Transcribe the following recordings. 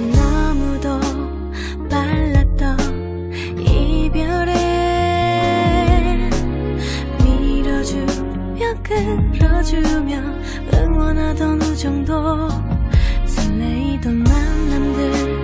맘보다 너무도 빨랐던 이별에 밀어주며 끌어주며 응원하던 우정도 설레이던 만남들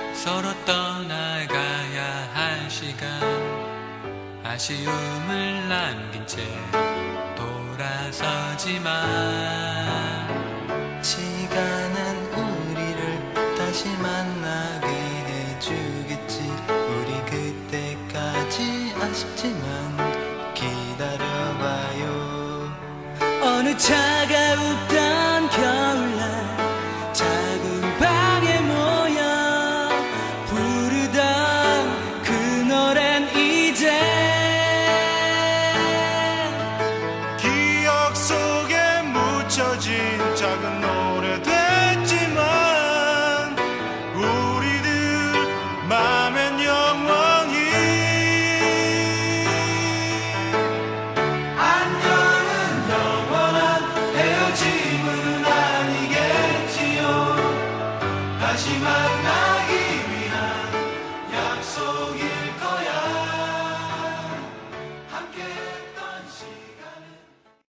서로 떠나가야 할 시간. 아쉬움을 남긴 채 돌아서지만 시간은 우리를 다시 만나게 해주겠지. 우리 그때까지 아쉽지만 기다려봐요. 어느 차